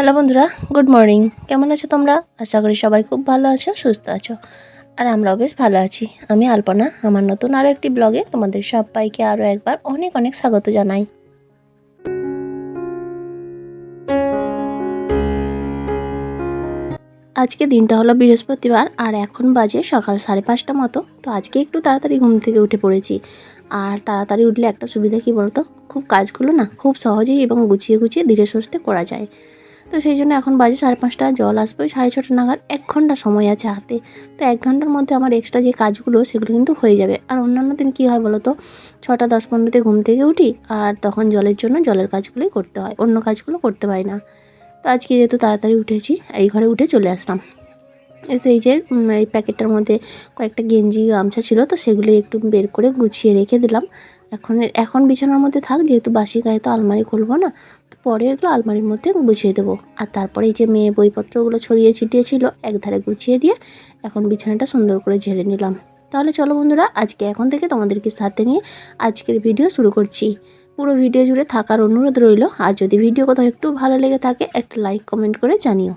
Hello বন্ধুরা, good morning. কেমন আছো তোমরা? আশা করি সবাই খুব ভালো আছো, সুস্থ আছো। আর আমরাও বেশ ভালো আছি। আমি আলপনা, আমার নতুন আরও একটি ব্লগে তোমাদের সবাইকে আরও একবার অনেক অনেক স্বাগত জানাই। আজকে দিনটা হলো বৃহস্পতিবার, আর এখন বাজে সকাল সাড়ে পাঁচটা মতো। তো আজকে একটু তাড়াতাড়ি ঘুম থেকে উঠে পড়েছি। আর তাড়াতাড়ি উঠলে একটা সুবিধা কী বলতো? খুব কাজগুলো না খুব সহজেই এবং গুছিয়ে গুছিয়ে ধীরে সুস্থে করা যায়। তো সেই জন্য এখন বাজে সাড়ে পাঁচটা, জল আসবে সাড়ে ছটা নাগাদ এক ঘণ্টা সময় আছে হাতে। তো এক ঘণ্টার মধ্যে আমার এক্সট্রা যে কাজগুলো, সেগুলো কিন্তু হয়ে যাবে। আর অন্যান্য দিন কী হয় বলো তো ছটা, দশ, পনেরোতে ঘুম থেকে উঠি, আর তখন জলের জন্য জলের কাজগুলোই করতে হয়, অন্য কাজগুলো করতে পারি না। তো আজকে যেহেতু তাড়াতাড়ি উঠেছি, এই ঘরে উঠে চলে আসলাম। এসে এই যে এই প্যাকেটটার মধ্যে কয়েকটা গেঞ্জি, গামছা ছিল, তো সেগুলো একটু বের করে গুছিয়ে রেখে দিলাম। এখন এখন বিছানার মধ্যে থাক, যেহেতু বাসি গায়ে তো আলমারি খুলবো না পরে এগুলো আলমারির মধ্যে গুছিয়ে দেবো। আর তারপরে এই যে মেয়ে বইপত্রগুলো ছড়িয়ে ছিটিয়ে ছিল, একধারে গুছিয়ে দিয়ে এখন বিছানাটা সুন্দর করে ঝেড়ে নিলাম। তাহলে চলো বন্ধুরা, আজকে এখন থেকে তোমাদেরকে সাথে নিয়ে আজকের ভিডিও শুরু করছি। পুরো ভিডিও জুড়ে থাকার অনুরোধ রইল, আর যদি ভিডিও কোথাও একটু ভালো লেগে থাকে, একটা লাইক কমেন্ট করে জানিও।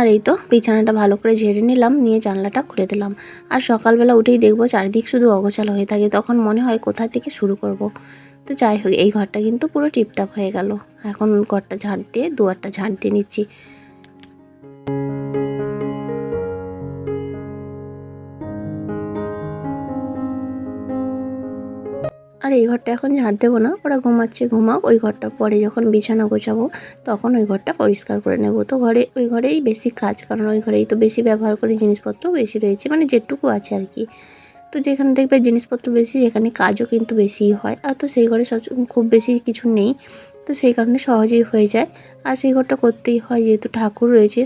আর এই তো বিছানাটা ভালো করে ঝেড়ে নিলাম, নিয়ে জানলাটা খুলে দিলাম। আর সকালবেলা উঠেই দেখব চারিদিক শুধু অগোছালো হয়ে থাকে, তখন মনে হয় কোথা থেকে শুরু করব। তো যাই হোক, এই ঘরটা কিন্তু পুরো টিপটাপ হয়ে গেল। এখন ঘরটা ঝাড় দিয়ে, দুয়ারটা ঝাড় দিয়ে নিচ্ছি। আর এই ঘরটা এখন ঝাড় দেবো না। ওরা ঘুমাচ্ছে, ঘুমাক। ওই ঘরটা পরে যখন বিছানা গোছাবো, তখন ওই ঘরটা পরিষ্কার করে নেব। তো ঘরে, ওই ঘরেই বেশি কাজ, কারণ ওই ঘরেই তো বেশি ব্যবহার করি জিনিসপত্র বেশি রয়েছে মানে যেটুকু আছে আর কি। তো যেখানে দেখবে জিনিসপত্র বেশি, সেখানে কাজও কিন্তু বেশিই হয়। আর তো সেই ঘরে খুব বেশি কিছু নেই। তো সেই কারণে সহজেই হয়ে যায়। আর সেই ঘরটা করতেই হয়, যেহেতু ঠাকুর রয়েছে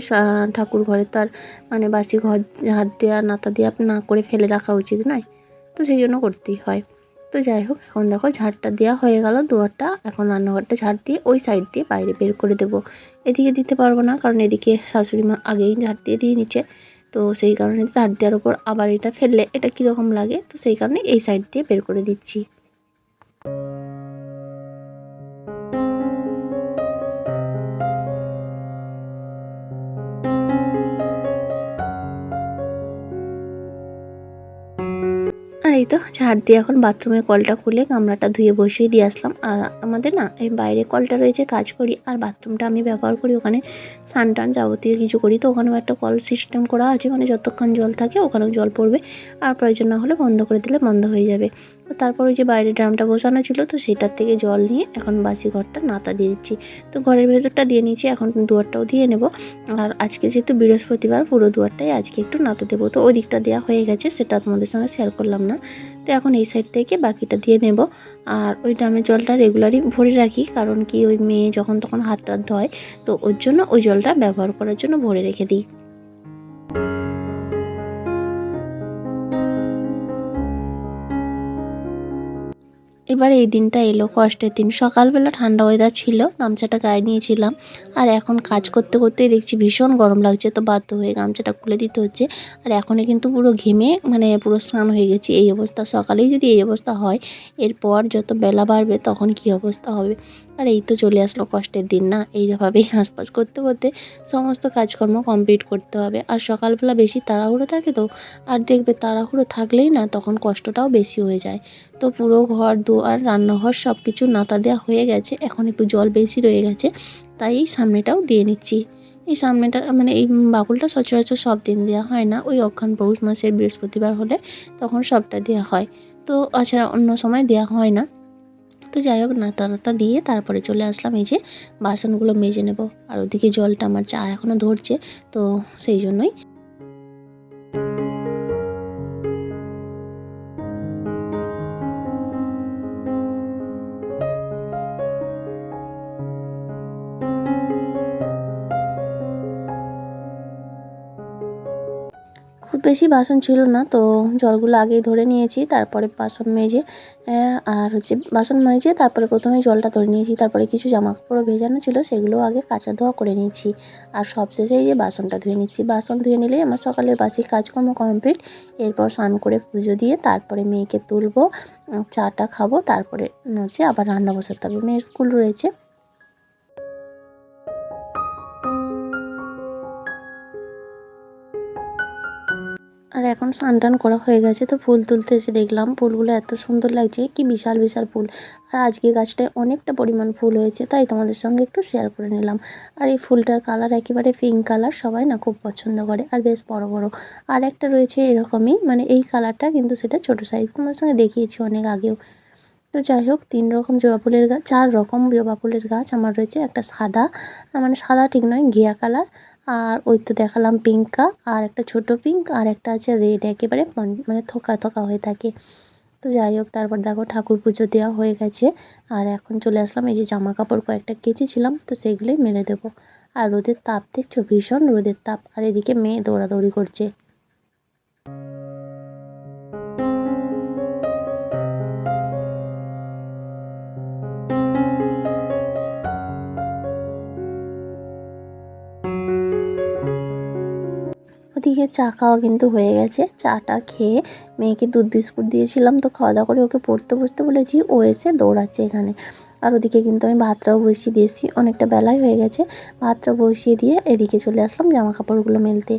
ঠাকুর ঘরে তো আর মানে বাসি ঘর ঝাড় দেওয়া নাতা দেওয়া না করে ফেলে রাখা উচিত নয়। তো সেই জন্য করতেই হয়। তো যাই হোক, এখন দেখো ঝাড়টা দেওয়া হয়ে গেল, দুয়ারটা। এখন রান্নাঘরটা ঝাড় দিয়ে ওই সাইড দিয়ে বাইরে বের করে দেবো। এদিকে দিতে পারব না, কারণ এদিকে শাশুড়ি মা আগেই ঝাড় দিয়ে দিয়ে নিচ্ছে। তো সেই কারণে ঝাড় দেওয়ার উপর আবার এটা ফেললে এটা কীরকম লাগে? তো সেই কারণে এই সাইড দিয়ে বের করে দিচ্ছি। এই তো, ঝাড় দিয়ে এখন বাথরুমের কলটা খুলে গামলাটা ধুয়ে বসিয়ে দিয়ে আসলাম। আর আমাদের না, এই বাইরে কলটা রয়েছে, কাজ করি, আর বাথরুমটা আমি ব্যবহার করি, ওখানে স্নান টান যাবতীয় কিছু করি, তো ওখানেও একটা কল সিস্টেম করা আছে মানে যতক্ষণ জল থাকে ওখানেও জল পড়বে, আর প্রয়োজন না হলে বন্ধ করে দিলে বন্ধ হয়ে যাবে। তারপর ওই যে বাইরে ড্রামটা বসানো ছিল, তো সেটার থেকে জল নিয়ে এখন বাসি ঘরটা নাতা দিয়ে দিচ্ছি। তো ঘরের ভেতরটা দিয়ে নিয়েছি, এখন দুয়ারটাও দিয়ে নেব। আর আজকে যেহেতু বৃহস্পতিবার, পুরো দুয়ারটাই আজকে একটু নাতা দেবো। তো ওই দিকটা দেওয়া হয়ে গেছে, সেটা তোমাদের সঙ্গে শেয়ার করলাম না। তো এখন এই সাইড থেকে বাকিটা দিয়ে নেব। আর ওই ড্রামের জলটা রেগুলারই ভরে রাখি, কারণ কি ওই মেয়ে যখন তখন হাত টাত ধয়, তো ওর জন্য ওই জলটা ব্যবহার করার জন্য ভরে রেখে দিই। এবার এই দিনটা এলো, কষ্টের দিন। সকালবেলা ঠান্ডা ওয়েদার ছিল, গামছাটা গায়ে নিয়েছিলাম আর এখন কাজ করতে করতেই দেখছি ভীষণ গরম লাগছে, তো বাধ্য হয়ে গামছাটা খুলে দিতে হচ্ছে। আর এখনই কিন্তু পুরো ঘেমে মানে পুরো স্নান হয়ে গেছি। এই অবস্থা, সকালেই যদি এই অবস্থা হয়, এরপর যত বেলা বাড়বে তখন কি অবস্থা হবে? আর এই তো চলে আসলো কষ্টের দিন, না? এইভাবেই হাঁসপাস করতে করতে সমস্ত কাজকর্ম কমপ্লিট করতে হবে। আর সকালবেলা বেশি তাড়াহুড়ো থাকে তো, আর দেখবে তাড়াহুড়ো থাকলেই না তখন কষ্টটাও বেশি হয়ে যায়। তো পুরো ঘর, দুয়ার, রান্নাঘর সব কিছু নাতা দেওয়া হয়ে গেছে, এখন একটু জল বেশি রয়ে গেছে, তাই এই সামনেটাও দিয়ে নিচ্ছি। এই সামনেটা মানে এই বাকুলটা সচরাচর সব দিন দেওয়া হয় না, ওই অক্ষান পৌষ মাসের বৃহস্পতিবার হলে তখন সবটা দেওয়া হয়। তো আচ্ছা অন্য সময় দেওয়া হয় না। তো যাই হোক নাতা নাতা দিয়ে তারপরে চলে আসলাম। এই যে বাসনগুলো মেজে নেব। আর ওদিকে জলটা আমার চা এখনও ধরছে, তো সেই জন্যই বেশি বাসন ছিল না, তো জলগুলো আগেই ধরে নিয়েছি, তারপরে বাসন মেজে আর হচ্ছে বাসন মেজে তারপরে প্রথমে জলটা ধরে নিয়েছি, তারপরে কিছু জামা কাপড় ভেজানো ছিল সেগুলো আগে কাঁচা ধোয়া করে নিয়েছি, আর সবশেষে যে বাসনটা ধুয়ে নিচ্ছি, বাসন ধুয়ে নিলেই আমার সকালের বাসি কাজকর্ম কমপ্লিট এরপর স্নান করে পুজো দিয়ে তারপরে মেয়েকে তুলবো চাটা খাব, তারপরে হচ্ছে আবার রান্না বসাতে হবে, মেয়ের স্কুল রয়েছে এখন স্নান টান করা হয়ে গেছে, তো ফুল তুলতে এসে দেখলাম ফুলগুলো এত সুন্দর লাগছে, কি বিশাল বিশাল ফুল। আর আজকে গাছটায় অনেকটা পরিমাণ ফুল হয়েছে, তাই তোমাদের সঙ্গে একটু শেয়ার করে নিলাম। আর এই ফুলটার কালার একেবারে পিঙ্ক কালার সবাই না খুব পছন্দ করে, আর বেশ বড় বড়। আর একটা রয়েছে এরকমই মানে এই কালারটা কিন্তু সেটা ছোট সাইজ তোমাদের সঙ্গে দেখিয়েছি অনেক আগেও। তো যাই হোক, তিন রকম জবা ফুলের গাছ চার রকম জবা ফুলের গাছ আমার রয়েছে, একটা সাদা মানে সাদা ঠিক নয়, ঘিয়া কালার আর ওই তো দেখালাম পিঙ্কা, আর একটা ছোট পিঙ্ক, আর একটা আছে রেড, একেবারে মানে থোকা থোকা হয়ে থাকে। তো যাই হোক, তারপর দেখো ঠাকুর পুজো দেওয়া হয়ে গেছে। আর এখন চলে আসলাম, এই যে জামা কাপড় কয়েকটা কেচেছিলাম, তো সেগুলোই মেলে দেবো। আর রোদের তাপ দেখছ? ভীষণ রোদের তাপ। আর এদিকে মেয়ে দৌড়াদৌড়ি করছে। ওদিকে চা খাওয়া কিন্তু হয়ে গেছে। চাটা খেয়ে মেয়েকে দুধ বিস্কুট দিয়েছিলাম তো খাওয়া দাওয়া করে ওকে পড়তে বসতে বলেছি, ও এসে দৌড়াচ্ছে এখানে। আর ওদিকে কিন্তু আমি ভাতটাও বসিয়ে দিয়েছি, অনেকটা বেলায় হয়ে গেছে। ভাতটা বসিয়ে দিয়ে এদিকে চলে আসলাম জামা কাপড়গুলো মেলতে।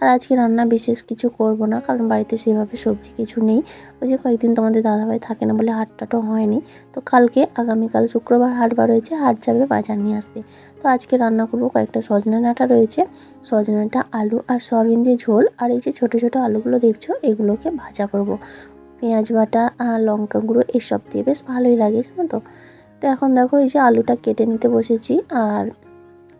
আর আজকে রান্না বিশেষ কিছু করব না, কারণ বাড়িতে সেভাবে সবজি কিছু নেই। ওই যে কয়েকদিন তোমাদের দাদাভাই থাকে না বলে হাটটাটাও হয়নি। তো কালকে, আগামীকাল শুক্রবার হাট বার হয়েছে, হাট যাবে, বাজার নিয়ে আসবে। তো আজকে রান্না করব কয়েকটা সজনে ডাঁটা রয়েছে। সজনাটা আলু আর সয়াবিন দিয়ে ঝোল। আর এই যে ছোটো ছোটো আলুগুলো দেখছ, এগুলোকে ভাজা করব। পেঁয়াজ বাটা আর লঙ্কা গুঁড়ো, এসব দিয়ে বেশ ভালোই লাগে, জানো তো? তো এখন দেখো এই যে আলুটা কেটে নিতে বসেছি, আর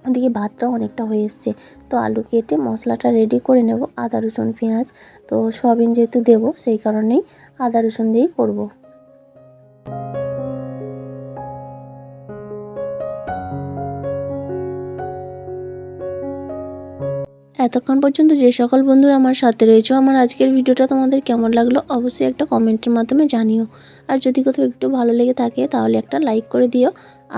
ওদিকে ভাতটাও অনেকটা হয়ে এসছে। তো আলু কেটে মশলাটা রেডি করে নেব। আদা, রসুন, পেঁয়াজ তো সয়াবিন যেহেতু দেবো, সেই কারণেই আদা, রসুন দিয়েই করব। এতক্ষণ পর্যন্ত যে সকল বন্ধুরা আমার সাথে রয়েছে, আমার আজকের ভিডিওটা তোমাদের কেমন লাগল অবশ্যই একটা কমেন্টের মাধ্যমে জানিও। আর যদি কোথাও একটু ভালো লেগে থাকে, তাহলে একটা লাইক করে দিও।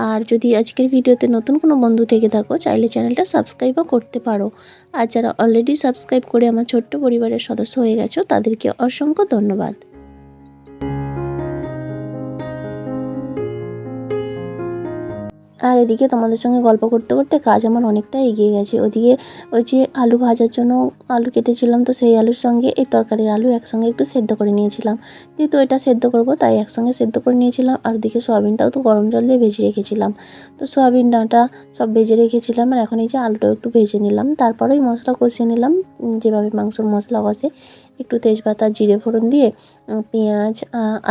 আর যদি আজকের ভিডিওতে নতুন কোনো বন্ধু থেকে থাকো, চাইলে চ্যানেলটা সাবস্ক্রাইবও করতে পারো। আর যারা অলরেডি সাবস্ক্রাইব করে আমার ছোট্ট পরিবারের সদস্য হয়ে গেছো, তাদেরকে অসংখ্য ধন্যবাদ। আর এদিকে তোমাদের সঙ্গে গল্প করতে করতে কাজ আমার অনেকটা এগিয়ে গেছে। ওদিকে ওই যে আলু ভাজার জন্য আলু কেটেছিলাম তো সেই আলুর সঙ্গে এই তরকারির আলু একসঙ্গে একটু সেদ্ধ করে নিয়েছিলাম। যেহেতু এটা সেদ্ধ করব তাই একসঙ্গে সেদ্ধ করে নিয়েছিলাম আর ওদিকে সয়াবিনটাও তো গরম জল দিয়ে ভেজে রেখেছিলাম। তো সয়াবিন, ডাঁটা সব ভেজে রেখেছিলাম আর এখন এই যে আলুটাও একটু ভেজে নিলাম। তারপরে ওই মশলা কষিয়ে নিলাম। যেভাবে মাংসর মশলা কষে একটু তেজপাতা, জিরে ফোড়ন দিয়ে পেঁয়াজ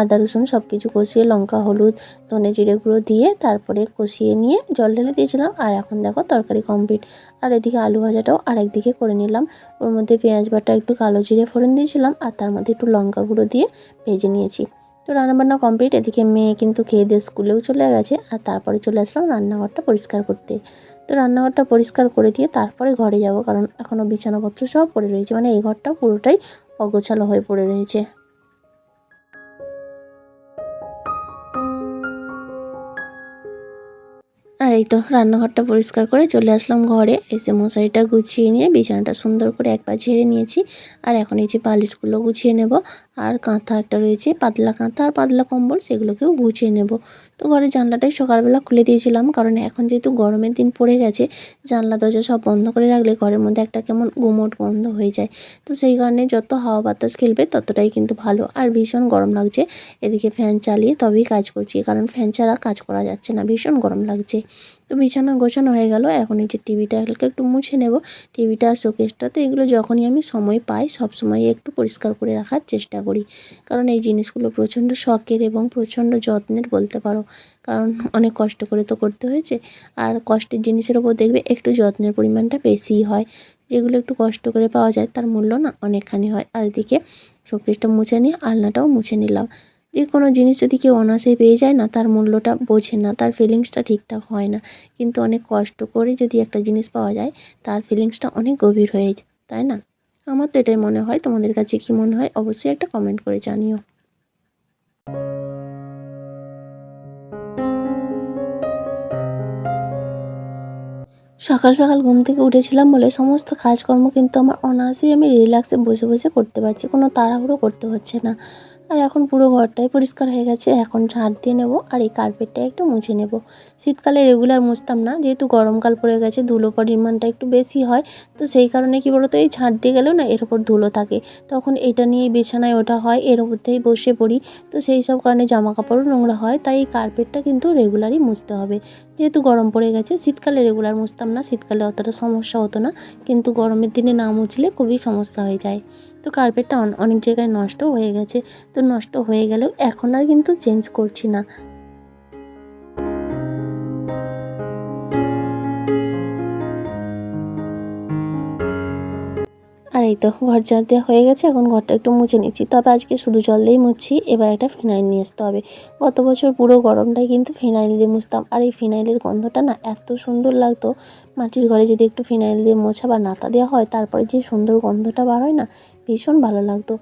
আদা, রসুন সব কিছু কষিয়ে, লঙ্কা, হলুদ, ধনে জিরে গুঁড়ো দিয়ে তারপরে কষিয়ে নিয়ে জল ঢেলে দিয়েছিলাম। আর এখন দেখো তরকারি কমপ্লিট আর এদিকে আলু ভাজাটাও আরেকদিকে করে নিলাম। ওর মধ্যে পেঁয়াজ বাটা, একটু কালো জিরে ফোড়ন দিয়েছিলাম আর তার মধ্যে একটু লঙ্কা গুঁড়ো দিয়ে ভেজে নিয়েছি। তো রান্নাবান্না কমপ্লিট এদিকে মেয়ে কিন্তু খেয়ে দিয়ে স্কুলেও চলে গেছে আর তারপরে চলে আসলাম রান্নাঘরটা পরিষ্কার করতে। তো রান্নাঘরটা পরিষ্কার করে দিয়ে তারপরে ঘরে যাব কারণ এখনও বিছানাপত্র সব পড়ে রয়েছে। মানে এই ঘরটা পুরোটাই অগোছালো হয়ে পড়ে রয়েছে। আর এই তো, রান্নাঘরটা পরিষ্কার করে চলে আসলাম ঘরে। এসে মশারিটা গুছিয়ে নিয়ে, বিছানাটা সুন্দর করে একবার ঝেড়ে নিয়েছি। আর এখন এই যে বালিশগুলো গুছিয়ে নেব। আর কাঁথা একটা রয়েছে, পাতলা কাঁথা আর পাতলা কম্বল, সেগুলোকেও গুছিয়ে নেব। তো ঘরের জানলাটাই সকালবেলা খুলে দিয়েছিলাম, কারণ এখন যেহেতু গরমের দিন পড়ে গেছে, জানলা, দরজা সব বন্ধ করে রাখলে ঘরের মধ্যে একটা কেমন গুমোট বন্ধ হয়ে যায়। তো সেই কারণে যত হাওয়া বাতাস খেলবে, ততটাই কিন্তু ভালো। আর ভীষণ গরম লাগছে, এদিকে ফ্যান চালিয়ে তবেই কাজ করছি, কারণ ফ্যান ছাড়া কাজ করা যাচ্ছে না, ভীষণ গরম লাগছে। তো বিছানা গোছানো হয়ে গেল। এখন এই যে টিভিটা হালকা একটু মুছে নেব। টিভিটা শোকেসটা তো এগুলো যখনই আমি সময় পাই, সব সময় একটু পরিষ্কার করে রাখার চেষ্টা করি। কারণ এই জিনিসগুলো প্রচণ্ড শখের এবং প্রচণ্ড যত্নের বলতে পারো। কারণ অনেক কষ্ট করে তো করতে হয়েছে। আর কষ্টের জিনিসের ওপর দেখবে একটু যত্নের পরিমাণটা বেশিই হয়। যেগুলো একটু কষ্ট করে পাওয়া যায়, তার মূল্য না অনেকখানি হয়। আর এদিকে শোকেসটা মুছে নিয়ে আলনাটাও মুছে নিলাম। যে কোনো জিনিস যদি কেউ অনায়াসে পেয়ে যায় না, তার মূল্যটা বোঝে না, তার ফিলিংসটা ঠিকঠাক হয় না। কিন্তু অনেক কষ্ট করে যদি একটা জিনিস পাওয়া যায়, তার ফিলিংসটা অনেক গভীর হয়ে যায়, তাই না? আমার তো এটাই মনে হয়। তোমাদের কাছে কি মনে হয়? অবশ্যই একটা কমেন্ট করে জানিও। সকাল সকাল ঘুম থেকে উঠেছিলাম বলে সমস্ত কাজকর্ম কিন্তু আমার অনায়াসেই আমি রিল্যাক্সে বসে বসে করতে পারছি। কোনো তাড়াহুড়ো করতে হচ্ছে না। আর এখন পুরো ঘরটাই পরিষ্কার হয়ে গেছে। এখন ঝাড় দিয়ে নেব আর এই কার্পেটটা একটু মুছে নেব। শীতকালে রেগুলার মুছতাম না, যেহেতু গরমকাল পড়ে গেছে, ধুলো পরিমাণটা একটু বেশি হয়। তো সেই কারণে কি বলতো, এই ঝাড় দিয়ে গেলেও না এর ওপর ধুলো থাকে। তখন এটা নিয়ে বিছানায় ওঠা হয়, এর মধ্যেই বসে পড়ি। তো সেই সব কারণে জামা কাপড়ও নোংরা হয়, তাই এই কার্পেটটা কিন্তু রেগুলারই মুছতে হবে। যেহেতু গরম পড়ে গেছে, শীতকালে রেগুলার মুছতাম না, শীতকালে অতটা সমস্যা হতো না। কিন্তু গরমের দিনে না মুছলে খুবই সমস্যা হয়ে যায়। তো কার্পেটটা অনেক জায়গায় নষ্ট হয়ে গেছে। তো নষ্ট হয়ে গেলেও এখন আর কিন্তু চেঞ্জ করছি না। এই তো ঘর ঝাড় দেওয়া হয়ে গেছে, এখন ঘরটা একটু মুছে নিচ্ছি। তবে আজকে শুধু জল দিয়েই মুছছি, এবার একটা ফিনাইল নিয়ে আসতে হবে। গত বছর পুরো গরমটাই কিন্তু ফিনাইল দিয়ে মুছতাম, আর এই ফিনাইলের গন্ধটা না এত সুন্দর লাগতো। মাটির ঘরে যদি একটু ফিনাইল দিয়ে মোছা বা নাতা দেওয়া হয়, তারপরে যে সুন্দর গন্ধটা বার হয় না, ভীষণ ভালো লাগতো।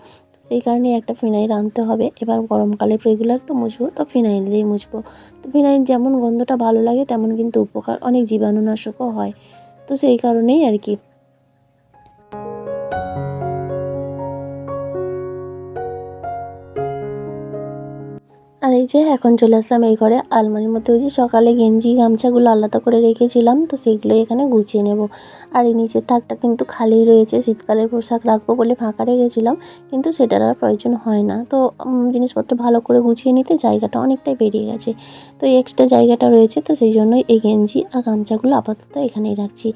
সেই কারণে একটা ফিনাইল আনতে হবে। এবার গরমকালে রেগুলার তো মুছবো, তো ফিনাইল দিয়েই মুছবো। তো ফিনাইল যেমন গন্ধটা ভালো লাগে, তেমন কিন্তু উপকার, অনেক জীবাণুনাশকও হয়। তো সেই কারণেই আর কি। এই যে এখন চলে আসলাম এই ঘরে। আলমারির মধ্যে ওই যে সকালে গেঞ্জি, গামছাগুলো আলাদা করে রেখেছিলাম, তো সেগুলো এখানে গুছিয়ে নেব। আর এই নিচের থাকটা কিন্তু খালি রয়েছে, শীতকালের পোশাক রাখব বলে ফাঁকা রেখেছিলাম, কিন্তু সেটার আর প্রয়োজন হয় না। তো জিনিসপত্র ভালো করে গুছিয়ে নিতে জায়গাটা অনেকটাই বেরিয়ে গেছে। তো এক্সট্রা জায়গাটা রয়েছে, তো সেই জন্যই এই গেঞ্জি আর গামছাগুলো আপাতত এখানেই রাখছি।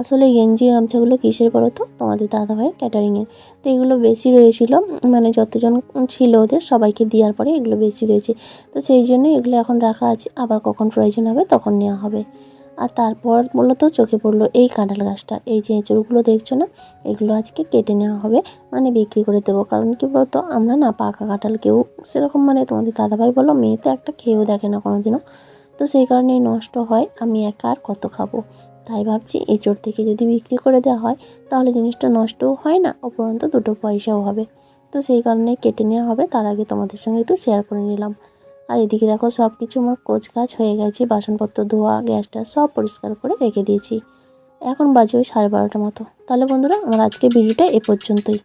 আসলে এই গেঞ্জি, গামছাগুলো কিসের বলো তো? তোমাদের দাদাভাইয়ের ক্যাটারিংয়ের তো এগুলো বেশি রয়েছিল মানে যতজন ছিল ওদের সবাইকে দেওয়ার পরে এগুলো বেশি রয়েছে। তো সেই জন্যই এগুলো এখন রাখা আছে। আবার কখন প্রয়োজন হবে তখন নেওয়া হবে। আর তারপর মূলত চোখে পড়ল এই কাঁঠাল গাছটা। এই যে এঁচড়গুলো দেখছ না? এগুলো আজকে কেটে নেওয়া হবে মানে বিক্রি করে দেবো। কারণ কি বলতো? আমরা না পাকা কাঁঠাল কেউ সেরকম মানে তোমাদের দাদাভাই বলো, মেয়ে তো একটা খেয়েও দেখে না কোনোদিনও। তো সেই কারণেই নষ্ট হয়, আমি একা আর কত খাব? তাই ভাবছি এঁচড় থেকে যদি বিক্রি করে দেওয়া হয়, তাহলে জিনিসটা নষ্টও হয় না, উপরন্ত দুটো পয়সাও হবে। তো সেই কারণে কেটে নেওয়া হবে, তার আগে তোমাদের সঙ্গে একটু শেয়ার করে নিলাম। আর এদিকে দেখো সব কিছু আমার কোচ কাজ হয়ে গেছে, বাসনপত্র, ধোয়া, গ্যাসটা সব পরিষ্কার করে রেখে দিয়েছি। এখন বাজে ওই সাড়ে বারোটা মতো। তাহলে বন্ধুরা, আমার আজকে ভিডিওটা এ পর্যন্তই।